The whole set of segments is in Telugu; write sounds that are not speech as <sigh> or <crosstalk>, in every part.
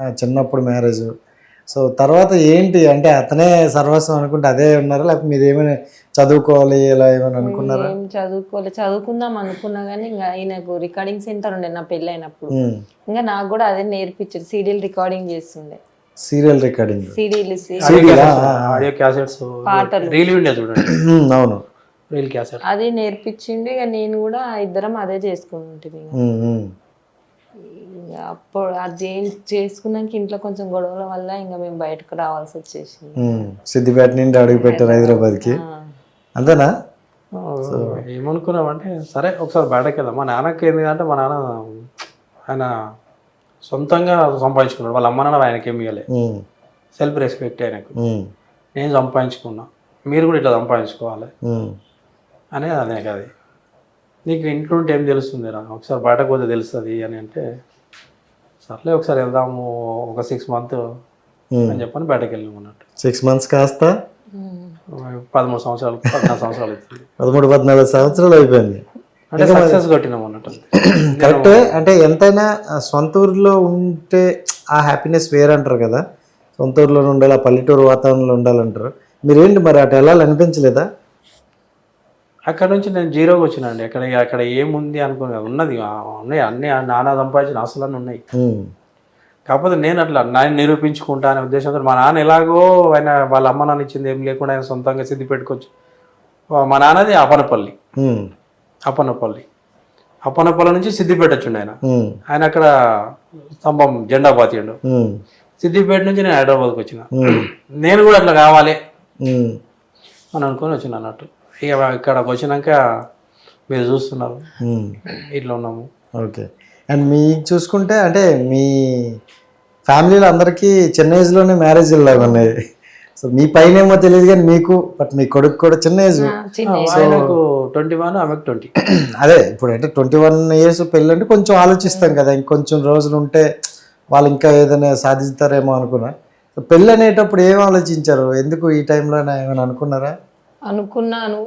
చిన్నప్పుడు మ్యారేజ్. సో తర్వాత ఏంటి? అంటే అతనే సర్వస్వం అనుకుంటే అదే ఉన్నారా లేకపోతే మీరు ఏమైనా చదువుకోవాలి ఇలా ఏమైనా అనుకున్నారా? ఏం చదువుకోలే చదువుకుందాం అనుకున్నా కానీ ఇంకా ఆయనకు రికార్డింగ్ సెంటర్ ఉండే నా పెళ్ళి అయినప్పుడు ఇంకా నాకు కూడా అదే నేర్పించారు. సీడీలు రికార్డింగ్ చేస్తుండే. Serial recording. సీడీలు ఆడియో క్యాసెట్స్ పాటలు. రీల్ ఉండే చూడండి. అవును. Reel cassette. అది నేర్పించిండు. ఇక నేను కూడా ఇద్దరం అదే చేసుకుంటుంది అప్పుడు అది చేసుకున్నాక ఇంట్లో కొంచెం గొడవల వల్ల ఇంకా మేము బయటకు రావాల్సి వచ్చేసింది. సిద్దిపేట నుండి అడుగు పెట్టారు హైదరాబాద్కి. అంతేనా? ఏమనుకున్నామంటే సరే ఒకసారి బయటకు వెళ్దాం. మా నాన్నకి ఏంది అంటే మా నాన్న ఆయన సొంతంగా సంపాదించుకున్నాడు. వాళ్ళ అమ్మ నాన్న ఆయనకి ఏమి ఇవ్వలే. సెల్ఫ్ రెస్పెక్ట్ ఆయనకు. నేను సంపాదించుకున్నా. మీరు కూడా ఇట్లా సంపాదించుకోవాలి. అనేది అదే అది నీకు ఇంట్లో ఉంటే ఏం తెలుస్తుంది రా ఒకసారి బయటకు పోతే తెలుస్తుంది అని అంటే సర్లే ఒకసారి వెళ్దాము ఒక సిక్స్ మంత్. అని చెప్పని బయటకు వెళ్ళాము అన్నట్టు. సిక్స్ మంత్స్ కాస్త. పదమూడు సంవత్సరాలు పద్నాలుగు సంవత్సరాలు అవుతుంది. పదమూడు పద్నాలుగు సంవత్సరాలు అయిపోయింది. అంటే సక్సెస్ కొట్టినాం అన్నట్టు <clears throat> కరెక్ట్. అంటే ఎంతైనా సొంత ఊరిలో ఉంటే ఆ హ్యాపీనెస్ వేరే అంటారు కదా? సొంత ఊరిలో ఉండాలి ఆ పల్లెటూరు వాతావరణంలో ఉండాలంటారు. మీరేంటి మరి అటు వెళ్ళాలి అనిపించలేదా అక్కడ నుంచి నేను జీరోకి వచ్చినండి అక్కడ అక్కడ ఏముంది అనుకున్నా. ఉన్నది ఉన్నాయి. అన్ని ఆ నాన్న సంపాదించిన ఆస్తులన్నీ ఉన్నాయి. కాకపోతే నేను అట్లా నేను నిరూపించుకుంటా అనే ఉద్దేశంతో మా నాన్న ఎలాగో ఆయన వాళ్ళ అమ్మ నాన్న ఇచ్చింది ఏం లేకుండా ఆయన సొంతంగా సిద్ధి పెట్టుకోవచ్చు. మా నాన్నది అపనపల్లి. ఉమ్, అప్పనపల్లి అప్పనపల్లి నుంచి సిద్దిపేట వచ్చిండు ఆయన. ఆయన అక్కడ స్తంభం జెండా పాతిండు సిద్దిపేట నుంచి నేను హైదరాబాద్కి వచ్చిన. నేను కూడా అట్లా కావాలి అని అనుకొని వచ్చిన అన్నట్టు. ఇక ఇక్కడికి వచ్చినాక మీరు చూస్తున్నారు. ఉమ్. ఇట్లా ఉన్నాము. ఓకే అండ్ మీ చూసుకుంటే అంటే మీ ఫ్యామిలీలో అందరికీ చిన్న ఏజ్లోనే మ్యారేజ్ లాగా ఉన్నాయి. సో మీ పైన ఏమో తెలియదు కానీ మీకు బట్ మీ కొడుకు కూడా చిన్న ఏజ్ ట్వంటీ వన్ ఆమెకు ట్వంటీ <clears throat> అదే ఇప్పుడు అంటే ట్వంటీ వన్ ఇయర్స్ పెళ్ళి అంటే కొంచెం ఆలోచిస్తాం కదా ఇంకొంచెం రోజులు ఉంటే వాళ్ళు ఇంకా ఏదైనా సాధిస్తారేమో అనుకున్నా. పెళ్ళి అనేటప్పుడు ఏం ఆలోచించారు? ఎందుకు ఈ టైంలో ఏమైనా అనుకున్నారా? అనుకున్నాను.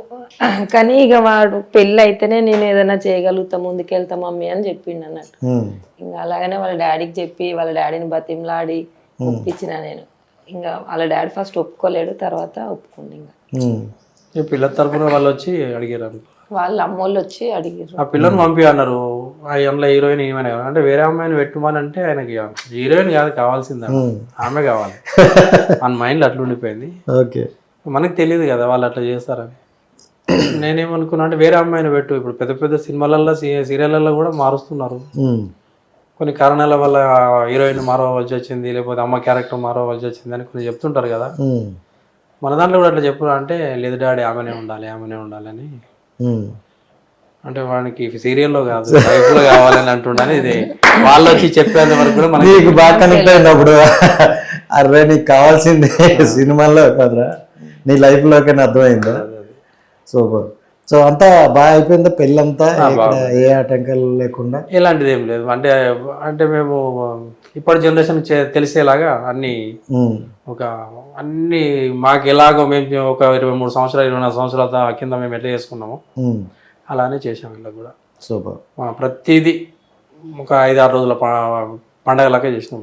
కానీ ఇక వాడు పెళ్ళి అయితేనే నేను ఏదైనా చేయగలుగుతా ముందుకెళ్తా మమ్మీ అని చెప్పిండు అన్నట్టు. ఇంకా అలాగనే వాళ్ళ డాడీకి చెప్పి వాళ్ళ డాడీని బతిమలాడి ఒప్పించిన నేను. ఇంకా వాళ్ళ డాడీ ఫస్ట్ ఒప్పుకోలేడు తర్వాత ఒప్పుకుంది ఇంకా ఈ పిల్లల తరపున వాళ్ళు వచ్చి అడిగారు అనుకో. వాళ్ళ అమ్మోళ్ళు వచ్చి అడిగారు ఆ పిల్లని పంపి అన్నారు ఆ అందులో హీరోయిన్ ఏమైనా అంటే వేరే అమ్మాయిని పెట్టుమని అంటే ఆయనకి హీరోయిన్ కాదు కావాల్సింది. ఆమె. కావాలి. మన మైండ్లో అట్లా ఉండిపోయింది ఓకే. మనకు తెలియదు కదా వాళ్ళు అట్లా చేస్తారని. నేనేమనుకున్నా అంటే వేరే అమ్మాయిని పెట్టు. ఇప్పుడు పెద్ద పెద్ద సినిమాలలో సీరియళ్ళల్లో కూడా మారుస్తున్నారు. కొన్ని కారణాల వల్ల హీరోయిన్ మారవలసి వచ్చింది లేకపోతే అమ్మ క్యారెక్టర్ మారవలసి వచ్చింది అని కొన్ని చెప్తుంటారు కదా. మన దాంట్లో కూడా అట్లా చెప్పు అంటే లేదు డాడీ ఆమెనే ఉండాలి ఆమెనే ఉండాలని ఉమ్. అంటే వానికి సీరియల్లో కాదు లైఫ్లో కావాలని అంటుండని ఇది. వాళ్ళు వచ్చి చెప్పేంత వరకు కూడా మనకి నీకు బాగా కనెక్ట్ అయినప్పుడు అరే నీకు కావాల్సింది సినిమాల్లో కదరా. నీ లైఫ్ లోకైనా అర్థమైందా? సూపర్. సో అంతా బాగా అయిపోయిందా? పెళ్ళంతా ఏ ఆటంకాలు లేకుండా? ఇలాంటిది ఏం లేదు. అంటే అంటే మేము ఇప్పటి జనరేషన్ తెలిసేలాగా అన్ని ఒక అన్ని మాకు ఎలాగో మేము ఒక ఇరవై మూడు సంవత్సరాలు ఇరవై నాలుగు సంవత్సరాల కింద మేము ఎట్లా చేసుకున్నామో అలానే చేసాం ఇలా కూడా. సూపర్. ప్రతిదీ ఒక ఐదు ఆరు రోజుల ప- పండగలకే చేసినాం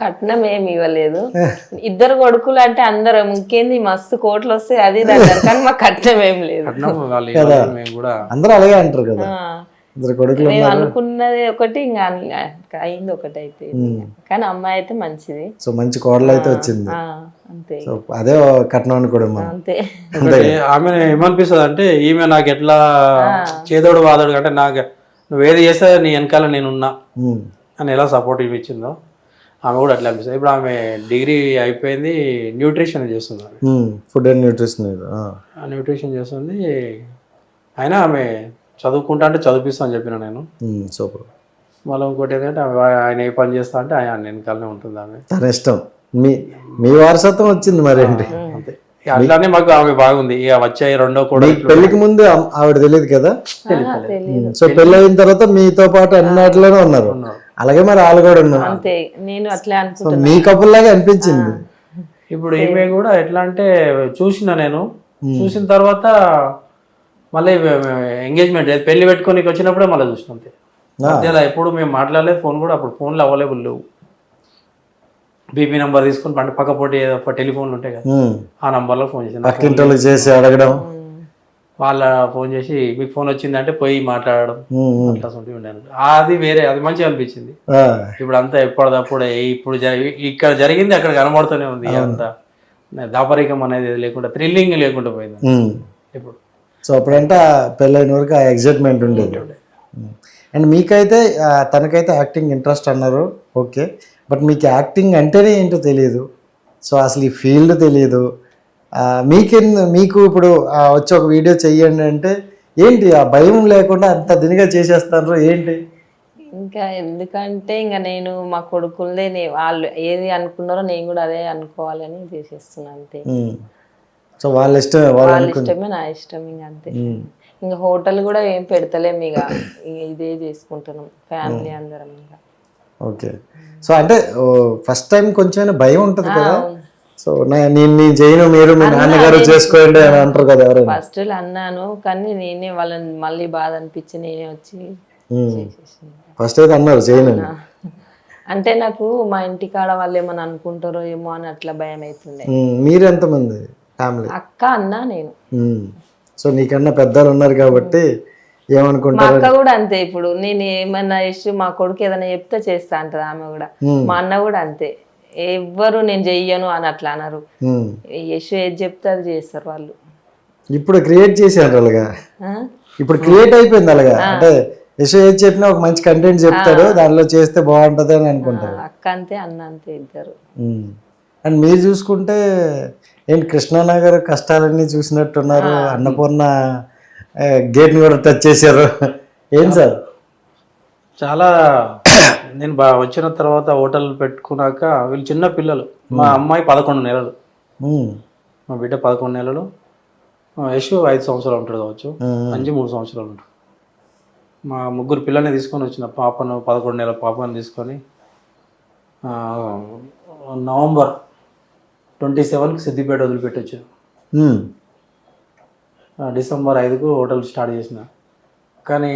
కట్నం ఏమి ఇవ్వలేదు. ఇద్దరు కొడుకులు అంటే అందరూ ఇంకేంది మస్తు కోట్లు వస్తాయి అది అన్నారు కానీ మాకు కట్నం ఏం లేదు. అందరూ అలాగే అంటారు కదా. మేము అనుకున్నది ఒకటి ఇంకా అయింది ఒకటి అయితే కానీ అమ్మాయి అయితే మంచిది. సో మంచి కోడలు అయితే వచ్చింది. ఆ, అంతే. సో అదే కట్నం అని కూడా మనం. అంతే. ఆమె ఏమనిపిస్తుంది అంటే ఈమె నాకు ఎట్లా చేదోడు వాదోడు అంటే నాకు నువ్వు ఏది చేస్తే నీ వెనకాల నేనున్నా. అని ఎలా సపోర్ట్ ఇచ్చిందో ఆమె కూడా అట్లా అనిపిస్తుంది. ఇప్పుడు ఆమె డిగ్రీ అయిపోయింది న్యూట్రిషన్ చేస్తుంది. ఫుడ్ అండ్ న్యూట్రిషన్ న్యూట్రిషన్ చేస్తుంది. అయినా ఆమె చదువుకుంటా అంటే చదివిస్తా అని చెప్పిన నేను. సూపర్. మళ్ళీ ఇంకోటి ఏంటంటే ఆయన ఏ పని చేస్తా అంటే ఆయన వెనకాలనే ఉంటుంది ఆమె. తన ఇష్టం. మీ మీ వారసత్వం వచ్చింది మరేంటి అంతే. ఇక అట్లానే మాకు ఆమె బాగుంది. ఇక వచ్చే రెండో కూడా పెళ్ళికి ముందు ఆవిడ తెలియదు కదా? సో పెళ్ళి అయిన తర్వాత మీతో పాటు అన్నిటిలోనే ఉన్నారు. అలాగే మరి వాళ్ళు కూడా ఉన్నారు. అంతే నేను అట్లే అనుకుంటున్నా. మీ కపుల్ లాగా అనిపించింది. ఇప్పుడు ఈమె కూడా ఎట్లా అంటే చూసిన నేను. చూసిన తర్వాత మళ్ళీ ఎంగేజ్మెంట్ పెళ్ళి పెట్టుకొని వచ్చినప్పుడే మళ్ళీ చూసిన అంతే. మధ్యలో ఎప్పుడు మేము మాట్లాడలేదు ఫోన్ కూడా అప్పుడు ఫోన్లు అవైలబుల్ లేవు. బీపీ నెంబర్ తీసుకొని పంట పక్క పోటీ ఏదో టెలిఫోన్లు ఉంటాయి కదా. ఆ నంబర్లో ఫోన్ పక్కింటోళ్ళకి చేసి అడగడం. వాళ్ళ ఫోన్ చేసి మీకు ఫోన్ వచ్చిందంటే పోయి మాట్లాడడం. అట్లా ఉండేది. అది వేరే అది మంచిగా అనిపించింది. ఇప్పుడు అంతా ఎప్పటిదప్పుడే ఇప్పుడు ఇక్కడ జరిగింది అక్కడ కనబడుతూనే ఉంది అంతా. దాపరికం అనేది లేకుండా థ్రిల్లింగ్ లేకుండా పోయింది. ఇప్పుడు. సో అప్పుడంటే పెళ్ళైన వరకు ఆ ఎగ్జైట్మెంట్ ఉండేది. అండ్ మీకైతే తనకైతే యాక్టింగ్ ఇంట్రెస్ట్ అన్నారు. ఓకే. బట్ మీకు యాక్టింగ్ అంటేనే ఏంటో తెలియదు. సో అసలు ఈ ఫీల్డ్ తెలియదు. ఆ, మీకెన్ మీకు ఇప్పుడు వచ్చి ఒక వీడియో చెయ్యండి అంటే ఏంటి ఆ భయం లేకుండా అంత దినిగా చేసేస్తారు? ఏంటి? ఇంకా ఎందుకంటే ఇంకా నేను మా కొడుకులదే నే- వాళ్ళు ఏది అనుకున్నారో నేను కూడా అదే అనుకోవాలని చేసేస్తున్నా అంతే. ఉమ్. సో వాళ్ళ ఇష్టం వాళ్ళ వాళ్ళ ఇష్టమే నా ఇష్టం ఇంకా అంతే. ఉమ్. ఇంకా హోటల్ కూడా ఏం పెడతలేము ఇక. ఇక ఇదే చేసుకుంటున్నాం ఫ్యామిలీ అందరం ఇంకా. ఓకే. సో అంటే ఫస్ట్ టైం కొంచెం భయం ఉంటుంది కదా? సో నేను నేను చేయను మీరు మీ నాన్నగారు చేసుకోండి అని అంటారు కదా ఎవరైనా? ఫస్ట్ అన్నాను కానీ నేనే వాళ్ళని మళ్ళీ బాధ అనిపించి నేనే వచ్చి ఫస్ట్ అయితే అన్నారు చేయను. అంటే నాకు మా ఇంటి కాడ వాళ్ళు ఏమని అనుకుంటారో ఏమో అని అట్లా భయం అవుతుండే మీరు ఎంతమంది? ఫ్యామిలీ? అక్క అన్న నేను. సో నీకన్నా పెద్దలు ఉన్నారు కాబట్టి ఏమనుకుంటారు? అక్క కూడా అంతే ఇప్పుడు. నేను ఏమన్నా ఇష్యూ మా కొడుకు ఏదైనా చెప్తే చేస్తా అంటది ఆమె కూడా. మా అన్న కూడా అంతే. ఎవ్వరు నేను చెయ్యను అని అట్లా అన్నారు. యశు ఏది చెప్తే అది చేస్తారు వాళ్ళు. ఇప్పుడు క్రియేట్ చేశారు అలాగా? ఇప్పుడు క్రియేట్ అయిపోయింది అలాగా అంటే యశో ఏది చెప్పినా ఒక మంచి కంటెంట్ చెప్తాడు దానిలో చేస్తే బాగుంటది అని అనుకుంటారు. అక్క అంతే అన్న అంతే ఇద్దరు. అండ్ మీరు చూసుకుంటే ఏంటి కృష్ణానగర్ కష్టాలన్నీ చూసినట్టున్నారు అన్నపూర్ణ గేట్ని కూడా టచ్ చేశారు. ఏం సార్? చాలా నేను వచ్చిన తర్వాత హోటల్ పెట్టుకున్నాక వీళ్ళు చిన్న పిల్లలు. మా అమ్మాయి పదకొండు నెలలు. ఉమ్, మా బిడ్డ పదకొండు నెలలు. యశు ఐదు సంవత్సరాలు ఉంటాడు కావచ్చు. ఉమ్, అంజు మూడు సంవత్సరాలు ఉంటాడు. మా ముగ్గురు పిల్లల్ని తీసుకొని వచ్చిన పాపను పదకొండు నెలల పాపను తీసుకొని నవంబర్ ట్వంటీ సెవెన్కి సిద్దిపేట వదిలిపెట్టి వచ్చాను ఉమ్, ఆ, డిసెంబర్ ఐదుకు హోటల్ స్టార్ట్ చేసిన. కానీ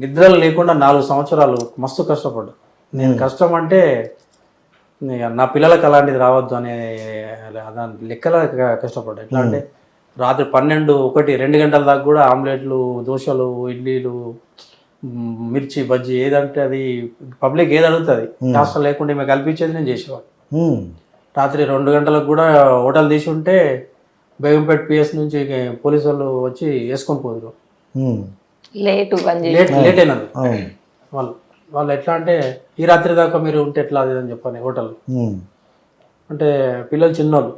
నిద్రలు లేకుండా నాలుగు సంవత్సరాలు మస్తు కష్టపడ్డా. నేను కష్టం అంటే నా పిల్లలకు అలాంటిది రావద్దు అనే దాని లెక్కల కష్టపడ్డా. ఎట్లా అంటే రాత్రి పన్నెండు ఒకటి రెండు గంటల దాకా కూడా ఆమ్లెట్లు దోశలు ఇడ్లీలు మిర్చి బజ్జీ ఏదంటే అది పబ్లిక్ ఏది అడుగుతుంది. హాస్టల్ లేకుండా మేము కల్పించేది నేను చేసేవాడు రాత్రి రెండు గంటలకు కూడా హోటల్ తీసి ఉంటే బేగంపేట పిఎస్ నుంచి పోలీసు వాళ్ళు వచ్చి వేసుకొని పోదురు. లేటు లేట్ లేట్ అయినది వాళ్ళు వాళ్ళు ఎట్లా అంటే ఈ రాత్రి దాకా మీరు ఉంటే ఎట్లా అది అని చెప్పని హోటల్. అంటే పిల్లలు చిన్నోళ్ళు.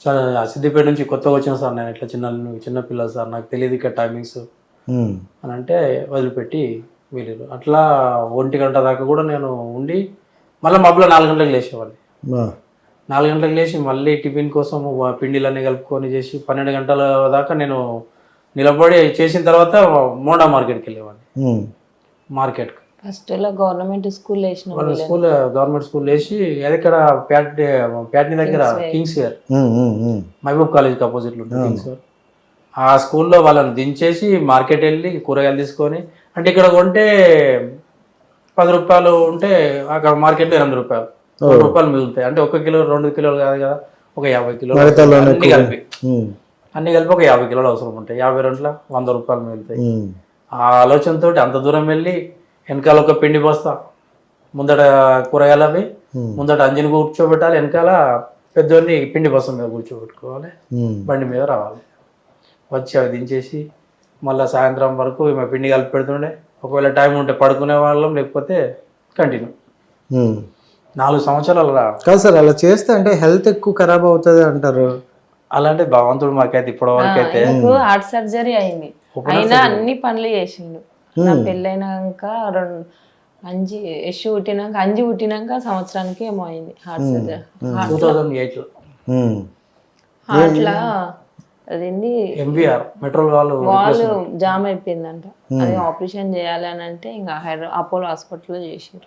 చాలా సిద్దిపేట నుంచి కొత్తగా వచ్చిన సార్ నేను ఇట్లా చిన్న చిన్న పిల్లలు సార్ నాకు తెలియదు ఇక్కడ టైమింగ్స్ అని అంటే వదిలిపెట్టి వెళ్ళారు అట్లా ఒంటి గంట దాకా కూడా నేను ఉండి మళ్ళీ మబ్బులో నాలుగు గంటలకు లేచేవాడిని. ఆ, నాలుగు గంటలకు లేచి మళ్ళీ టిఫిన్ కోసం పిండిలన్నీ కలుపుకొని చేసి పన్నెండు గంటల దాకా నేను నిలబడి చేసిన తర్వాత మోడా మార్కెట్కి వెళ్ళేవాడిని. ఉమ్, మార్కెట్కి. ఫస్ట్ గవర్నమెంట్ స్కూల్ వేసిన వాళ్ళ స్కూల్ గవర్నమెంట్ స్కూల్ వేసి అది ఇక్కడ ప్యాట్ ప్యాట్ని దగ్గర కింగ్స్ ఉమ్, మహబూబ్ కాలేజ్కి ఆపోజిట్లో ఉంటుంది కింగ్స్ వేర్. ఆ స్కూల్లో వాళ్ళని దించేసి మార్కెట్ వెళ్ళి కూరగాయలు తీసుకొని అంటే ఇక్కడ కొంటే పది రూపాయలు ఉంటే అక్కడ మార్కెట్లో ఎనిమిది రూపాయలు. రూపాయలు మిగులుతాయి. అంటే ఒక కిలో రెండు కిలోలు కాదు కదా ఒక యాభై కిలోలు కలిపి. అన్ని కలిపి ఒక యాభై కిలోలు అవసరం ఉంటాయి. యాభై రెండుల వంద రూపాయలు మిగులుతాయి. ఆ ఆలోచనతో అంత దూరం వెళ్ళి వెనకాల ఒక పిండి బస్తా ముందట కూరగాయలు అవి. ముందట అంజని కూర్చోబెట్టాలి వెనకాల పెద్దోడిని పిండి బస్తా మీద కూర్చోబెట్టుకోవాలి బండి మీద రావాలి. వచ్చి అవి దించేసి మళ్ళీ సాయంత్రం వరకు మేము పిండి కలిపి పెడుతుండే. ఒకవేళ టైం ఉంటే పడుకునే వాళ్ళం లేకపోతే కంటిన్యూ. నాలుగు సంవత్సరాలు రా కాదు సార్ అలా చేస్తే అంటే హెల్త్ ఎక్కువ ఖరాబ్ అవుతుంది అంటారు. అలాంటి భగవంతుడు మాకైతే ఇప్పటి వరకు అయితే హార్ట్ సర్జరీ అయింది. అయినా అన్ని పనులు చేసిండు. నా పెళ్ళైనాక రెండు అంజి యశు పుట్టినాక అంజి పుట్టినాక సంవత్సరానికి ఏమో అయింది హార్ట్ సర్జరీ. టూ థౌజండ్ ఎయిట్లో ఉమ్, హార్ట్ లా అదేంది? ఎంబీఆర్ మెట్రోల్ వాళ్ళు వాళ్ళు జామ్ అయిపోయిందంట. అది ఆపరేషన్ చేయాలి అని అంటే ఇంకా హైదరా అపోలో హాస్పిటల్లో చేసారు.